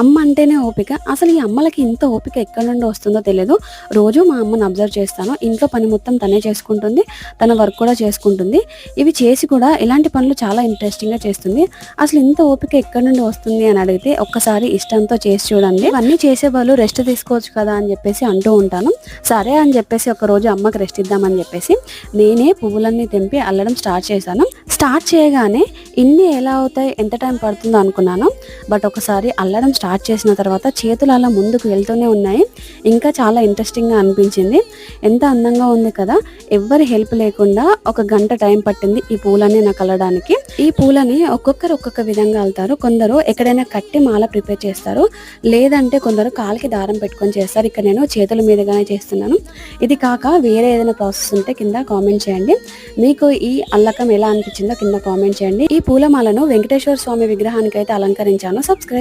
అమ్మ అంటేనే ఓపిక. అసలు ఈ అమ్మలకి ఇంత ఓపిక ఎక్కడి నుండి వస్తుందో తెలియదు రోజు మా అమ్మని అబ్జర్వ్ చేస్తాను. ఇంట్లో పని మొత్తం తనే చేసుకుంటుంది. తన వర్క్ కూడా చేసుకుంటుంది. ఇవి చేసి కూడా ఇలాంటి పనులు చాలా ఇంట్రెస్టింగ్గా చేస్తుంది. అసలు ఇంత ఓపిక ఎక్కడి నుండి వస్తుంది అని అడిగితే ఒక్కసారి ఇష్టంతో చేసి చూడండి. అన్నీ చేసే వాళ్ళు రెస్ట్ తీసుకోవచ్చు కదా అని చెప్పేసి అంటూ ఉంటాను. సరే అని చెప్పేసి ఒక రోజు అమ్మకి రెస్ట్ ఇద్దామని చెప్పేసి నేనే పువ్వులన్నీ తెంపి అల్లడం స్టార్ట్ చేశాను. స్టార్ట్ చేయగానే ఇన్ని ఎలా అవుతాయి ఎంత టైం పడుతుందో అనుకున్నాను. బట్ ఒకసారి అల్లడం స్టార్ట్ చేసిన తర్వాత చేతులు అలా ముందుకు వెళ్తూనే ఉన్నాయి. ఇంకా చాలా ఇంట్రెస్టింగ్గా అనిపించింది. ఎంత అందంగా ఉంది కదా ఎవ్వరి హెల్ప్ లేకుండా ఒక గంట టైం పట్టింది ఈ పూలన్నీ నాకు అల్లడానికి. ఈ పూలని ఒక్కొక్కరు ఒక్కొక్క విధంగా అల్తారు. కొందరు ఎక్కడైనా కట్టి మాల ప్రిపేర్ చేస్తారు. లేదంటే కొందరు కాలికి దారం పెట్టుకొని చేస్తారు. ఇక్కడ నేను చేతుల మీదుగానే చేస్తున్నాను. ఇది కాక వేరే ఏదైనా ప్రాసెస్ ఉంటే కింద కామెంట్ చేయండి. మీకు ఈ అల్లకం ఎలా అనిపించిందో కింద కామెంట్ చేయండి. ఈ పూలమాలను వెంకటేశ్వర స్వామి విగ్రహానికి అయితే అలంకరించాను. సబ్స్క్రైబ్